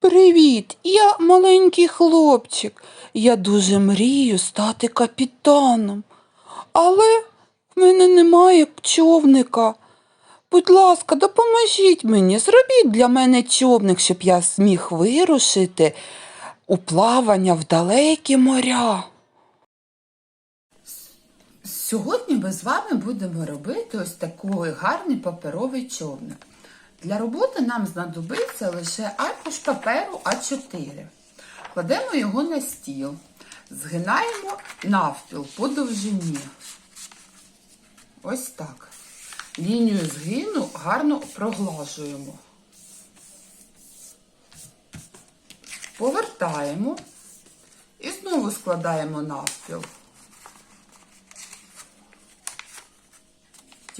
Привіт, я маленький хлопчик. Я дуже мрію стати капітаном. Але в мене немає човника. Будь ласка, допоможіть мені, зробіть для мене човник, щоб я зміг вирушити у плавання в далекі моря. Сьогодні ми з вами будемо робити ось такий гарний паперовий човник. Для роботи нам знадобиться лише аркуш паперу А4. Кладемо його на стіл, згинаємо навпіл по довжині. Ось так. Лінію згину гарно проглажуємо. Повертаємо і знову складаємо навпіл.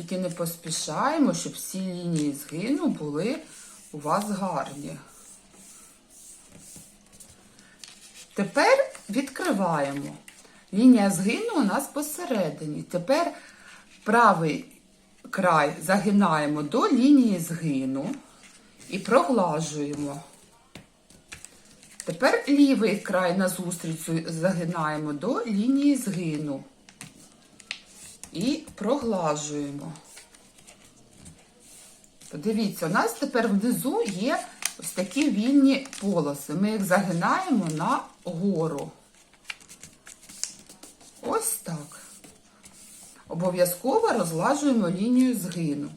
Тільки не поспішаємо, щоб всі лінії згину були у вас гарні. Тепер відкриваємо. Лінія згину у нас посередині. Тепер правий край загинаємо до лінії згину і проглажуємо. Тепер лівий край назустріч загинаємо до лінії згину і проглажуємо. Подивіться, у нас тепер внизу є ось такі вільні полоси. Ми їх загинаємо на гору. Ось так. Обов'язково розлажуємо лінію згину.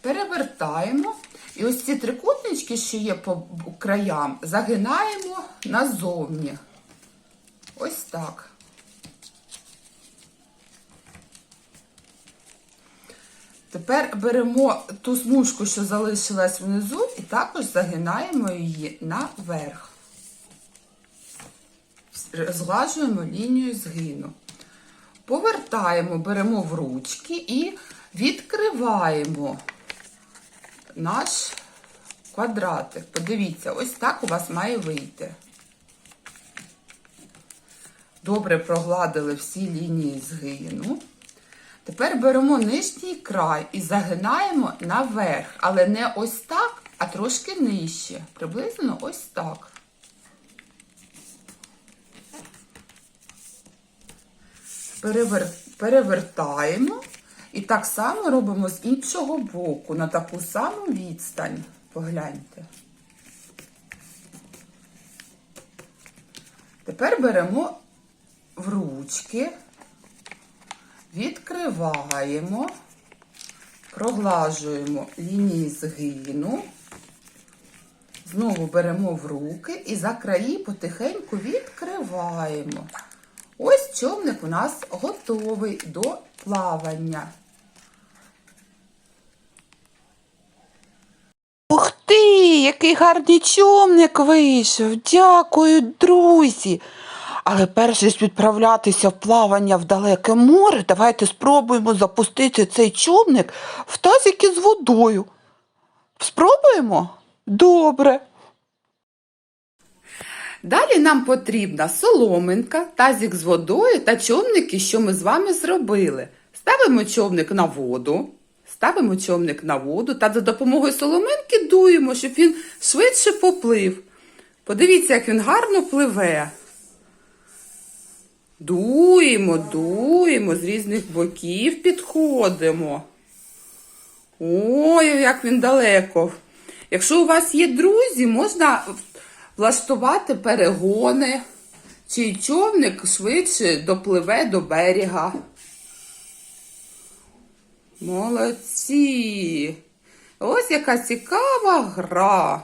Перевертаємо. І ось ці трикутнички, що є по краям, загинаємо назовні. Ось так. Тепер беремо ту смужку, що залишилась внизу, і також загинаємо її наверх. Зглажуємо лінію згину. Повертаємо, беремо в ручки і відкриваємо наш квадратик. Подивіться, ось так у вас має вийти. Добре прогладили всі лінії згину. Тепер беремо нижній край і загинаємо наверх, але не ось так, а трошки нижче. Приблизно ось так. Перевер... Перевертаємо і так само робимо з іншого боку, на таку саму відстань. Погляньте. Тепер беремо в ручки. Відкриваємо, проглажуємо лінії згину, знову беремо в руки і за краї потихеньку відкриваємо. Ось човник у нас готовий до плавання. Ух ти, який гарний човник вийшов. Дякую, друзі. Але перш ніж відправлятися в плавання в далеке море, давайте спробуємо запустити цей човник в тазики з водою. Спробуємо? Добре. Далі нам потрібна соломинка, тазик з водою та човники, що ми з вами зробили. Ставимо човник на воду, ставимо човник на воду та за допомогою соломинки дуємо, щоб він швидше поплив. Подивіться, як він гарно пливе. Дуємо, дуємо, з різних боків підходимо. Ой, як він далеко. Якщо у вас є друзі, можна влаштувати перегони, чий човник швидше допливе до берега. Молодці! Ось яка цікава гра.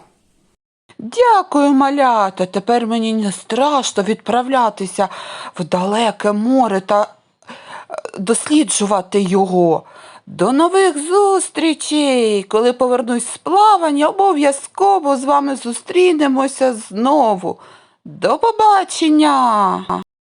Дякую, малята. Тепер мені не страшно відправлятися в далеке море та е, досліджувати його. До нових зустрічей! Коли повернусь з плавання, обов'язково з вами зустрінемося знову. До побачення!